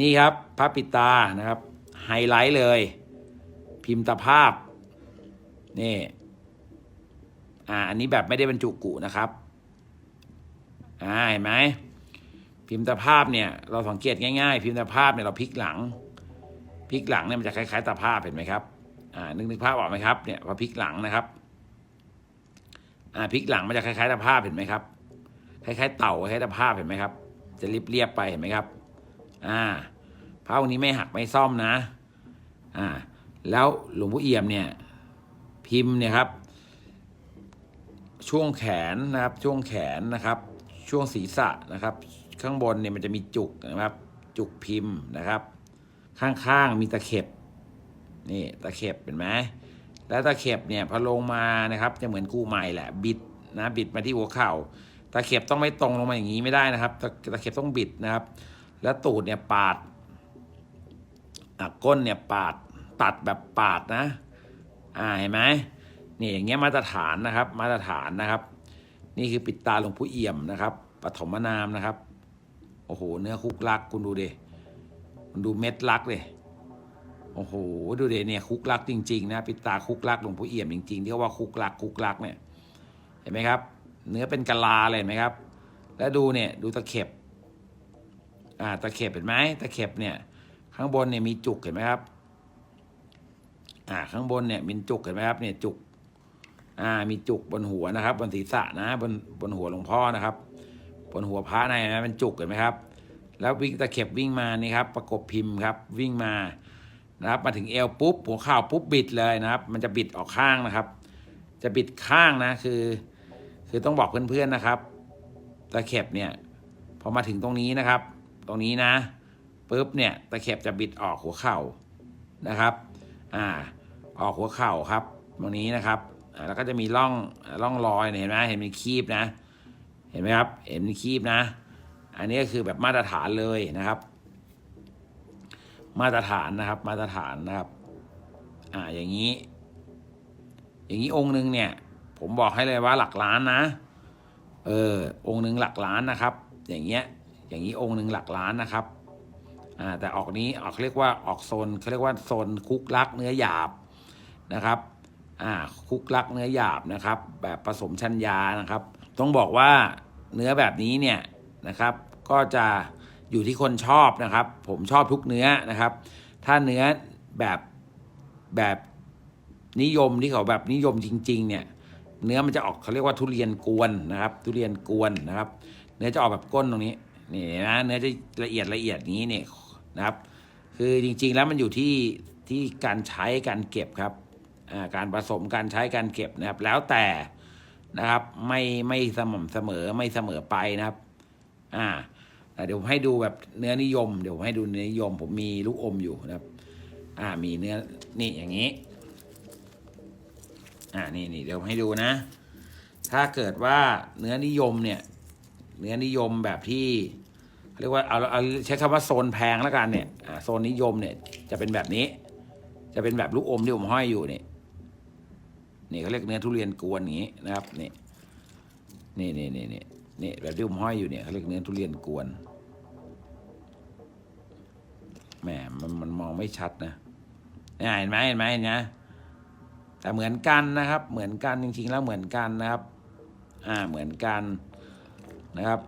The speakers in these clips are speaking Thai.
นี่ครับพระปิตานะครับ ไฮไลท์เลย พิมพ์ตาภาพ นี่ อ่า อันนี้แบบไม่ได้บรรจุกุนะครับ อ่า เห็นไหม พิมพ์ตาภาพเนี่ย เราสังเกตง่ายๆ พิมพ์ตาภาพเนี่ยเราพลิกหลัง พลิกหลังเนี่ยมันจะคล้ายๆตาภาพเห็นไหมครับ อ่า นึกนึกภาพออกไหมครับ เนี่ยพอพลิกหลังนะครับ อ่า พลิกหลังมันจะคล้ายๆตาภาพเห็นไหมครับ คล้ายๆเต่าคล้ายๆตาภาพเห็นไหมครับ จะเรียบๆไปเห็นไหมครับ อ่าพระองค์นี้ไม่หักไม่ซ่อมนะ อ่า แล้วหลวงพ่อเอี่ยมเนี่ย พิมพ์เนี่ยครับ ช่วงแขนนะครับ ช่วงแขนนะครับ ช่วงศีรษะนะครับ ข้างบนเนี่ยมันจะมีจุกนะครับ จุกพิมพ์นะครับ ข้างๆมีตะเข็บ นี่ตะเข็บเห็นไหมแล้วตะเข็บเนี่ยพอลงมานะครับ จะเหมือนกู้ใหม่แหละ บิดนะ บิดมาที่หัวเข่า ตะเข็บต้องไม่ตรงลงมาอย่างนี้ไม่ได้นะครับ ตะตะเข็บต้องบิดนะครับ แล้วตูดเนี่ยปาดก้นเนี่ยปาดตัดแบบปาดนะ อ่าเห็นไหมนี่อย่างเงี้ยมาตรฐานนะครับ มาตรฐานนะครับ นี่คือปิดตาหลวงพ่อเอี่ยมนะครับปฐมนามนะครับ โอ้โห เนื้อคุกลักคุณดูดิคุณดูเม็ดลักเลยโอ้โห ดูดิเนี่ยคุกลักจริงๆนะปิดตาคุกลักหลวงพ่อเอี่ยมจริงๆที่ว่าคุกลักคุกลักเนี่ย เห็นไหมครับ เนื้อเป็นกะลาเลยเห็นไหมครับ แล้วดูเนี่ยดูตะเข็บ อ่าตะเข็บเห็นไหมตะเข็บเนี่ย ข้างบนเนี่ยมีจุกเห็นไหมครับ อ่า ข้างบนเนี่ยมีจุกเห็นไหมครับเนี่ยจุก อ่า มีจุกบนหัวนะครับ บนศีรษะนะ บนบนหัวหลวงพ่อนะครับ บนหัวพระในนะเป็นจุกเห็นไหมครับ แล้ววิ่งตะเข็บวิ่งมานี่ครับ ประกบพิมพ์ครับ วิ่งมานะครับ มาถึงเอวปุ๊บหัวเข่าปุ๊บบิดเลยนะครับ มันจะบิดออกข้างนะครับ จะบิดข้างนะคือ คือต้องบอกเพื่อนๆนะครับตะเข็บเนี่ยพอมาถึงตรงนี้นะครับ ตรงนี้นะปุ๊บเนี่ยตะเข็บจะบิดออกหัวเข่านะครับอ่าออกหัวเข่าครับ ตรงนี้นะครับอ่าแล้วก็จะมีร่องร่องรอยเนี่ยเห็นไหมเห็นมีคีบนะ เห็นไหมครับ เห็นมีคีบนะ อันนี้ก็คือแบบมาตรฐานเลยนะครับ มาตรฐานนะครับมาตรฐานนะครับอ่าอย่างนี้ อย่างนี้องค์หนึ่งเนี่ย ผมบอกให้เลยว่าหลักล้านนะ เออองค์หนึ่งหลักล้านนะครับ อย่างเงี้ย อย่างนี้องค์หนึ่งหลักล้านนะครับแต่ออกนี้ออกเรียกว่าออกโซนเขาเรียกว่าโซนคุกลักเนื้อหยาบนะครับคุกลักเนื้อหยาบนะครับ แบบผสมชัญญานะครับ ต้องบอกว่าเนื้อแบบนี้เนี่ยนะครับ ก็จะอยู่ที่คนชอบนะครับ ผมชอบทุกเนื้อนะครับ ถ้าเนื้อแบบแบบนิยมที่เขาแบบนิยมจริง ๆ เนี่ย เนื้อมันจะออกเขาเรียกว่าทุเรียนกวนนะครับ ทุเรียนกวนนะครับ เนื้อจะออกแบบก้นตรงนี้ นี่นะเนื้อจะละเอียดละเอียดงนี้เนี่ยนะครับ คือจริงๆแล้วมันอยู่ที่ที่การใช้การเก็บครับการผสมการใช้การเก็บนะครับ แล้วแต่นะครับ ไม่ไม่สม่ำเสมอไม่เสมอไปนะครับ อ่าเดี๋ยวผมให้ดูแบบเนื้อนิยม เดี๋ยวผมให้ดูเนื้อนิยม ผมมีลูกอมอยู่นะครับ อ่ามีเนื้อนี่อย่างนี้ อ่านี่นี่เดี๋ยวให้ดูนะ ถ้าเกิดว่าเนื้อนิยมเนี่ย เนื้อนิยมแบบที่เรียกว่าเอาเอาใช้คำว่าโซนแพงแล้วกันเนี่ยโซนนิยมเนี่ยจะเป็นแบบนี้ จะเป็นแบบลูกอมที่ผมห้อยอยู่เนี่ยนี่เขาเรียกเนื้อทุเรียนกวนอย่างนี้นะครับนี่นี่นี่นี่นี่นี่แบบที่ผมห้อยอยู่เนี่ยเขาเรียกเนื้อทุเรียนกวนแหมมันมันมองไม่ชัดนะเนี่ยเห็นไหมเห็นไหมเห็นไหมแต่เหมือนกันนะครับ เหมือนกันจริง ๆ แล้วเหมือนกันนะครับ อ่าเหมือนกัน นะครับ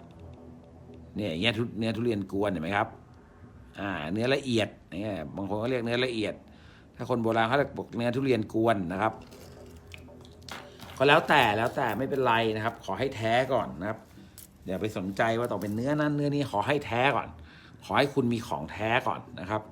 เนี่ยเงี้ยทุเนื้อทุเรียนกวนเห็นไหมครับ อ่า เนื้อละเอียดเนี่ยบางคนก็เรียกเนื้อละเอียด ถ้าคนโบราณเขาเรียกบอกเนื้อทุเรียนกวนนะครับ ก็แล้วแต่แล้วแต่ไม่เป็นไรนะครับ ขอให้แท้ก่อนนะครับอย่าไปสนใจว่าต้องเป็นเนื้อนั้นเนื้อนี้ขอให้แท้ก่อน ขอให้คุณมีของแท้ก่อนนะครับ